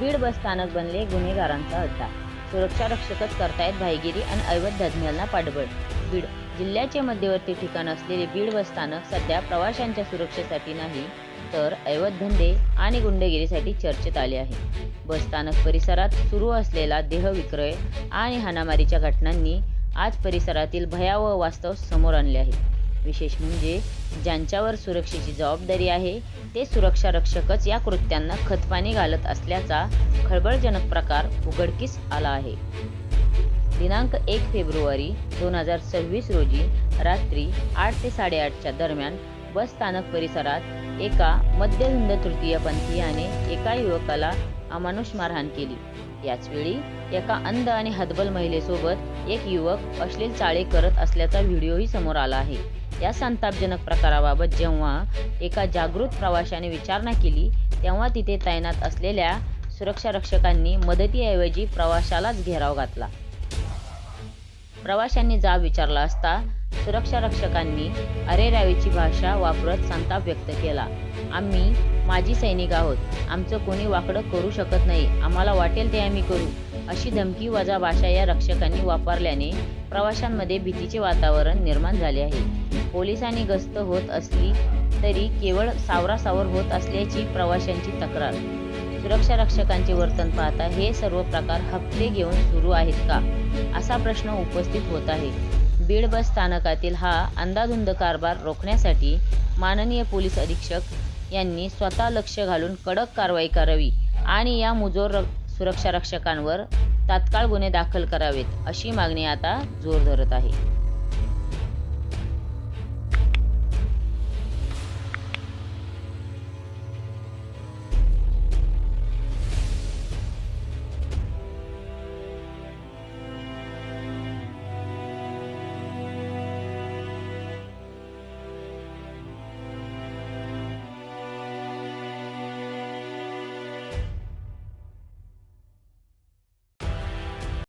बीड बस स्थानक बनले गुन्हेगारांचा अड्डा. सुरक्षा रक्षकच करतायत भाईगिरी आणि अवैध धज्ञांना पाठबळ. बीड जिल्ह्याचे मध्यवर्ती ठिकाण असलेले बीड बस स्थानक सध्या प्रवाशांच्या सुरक्षेसाठी नाही तर अवैध धंदे आणि गुंडगिरीसाठी चर्चेत आले आहे. बस स्थानक परिसरात सुरू असलेला देहविक्रय आणि हाणामारीच्या घटनांनी आज परिसरातील भयावह वास्तव समोर आणले आहे. विशेष म्हणजे ज्यांच्यावर सुरक्षेची जबाबदारी आहे ते सुरक्षा रक्षकच या कृत्यांना खतपाणी घालत असल्याचा खळबळजनक प्रकार उघडकीस आला आहे. दिनांक एक फेब्रुवारी दोन हजार सव्वीस रोजी रात्री आठ ते साडेआठच्या दरम्यान बस स्थानक परिसरात एका मध्यधुंद तृतीयपंथीयाने एका युवकाला अमानुष मारहाण केली. याचवेळी एका अंध आणि हतबल महिलेसोबत एक युवक अश्लील चाळे करत असल्याचा व्हिडिओही समोर आला आहे. या संतापजनक प्रकाराबाबत जेव्हा एका जागृत प्रवाशाने विचारणा केली तेव्हा तिथे तैनात असलेल्या सुरक्षा रक्षकांनी मदतीऐवजी प्रवाशालाच घेराव घातला. प्रवाशांनी जाब विचारला असता सुरक्षा रक्षकांनी अरेरावीची भाषा वापरत संताप व्यक्त केला. आम्ही माजी सैनिक आहोत आमचं कोणी वाकडं करू शकत नाही आम्हाला वाटेल ते आम्ही करू अशी धमकी वजा भाषा या रक्षकांनी वापरल्याने प्रवाशांमध्ये भीतीचे वातावरण निर्माण झाले आहे. पोलिसांनी गस्त होत असली तरी केवळ सावरासावर होत असल्याची प्रवाशांची तक्रार. सुरक्षा रक्षकांचे वर्तन पाहता हे सर्व प्रकार हप्ते घेऊन सुरू आहेत का? असा प्रश्न उपस्थित होत आहे. बीड बस स्थानकातील हा अंदाधुंद कारभार रोखण्यासाठी माननीय पोलीस अधीक्षक यांनी स्वतः लक्ष घालून कडक कारवाई करावी आणि या मुजोर सुरक्षा रक्षकांवर तात्काळ गुन्हे दाखल करावेत अशी मागणी आता जोर धरत आहे.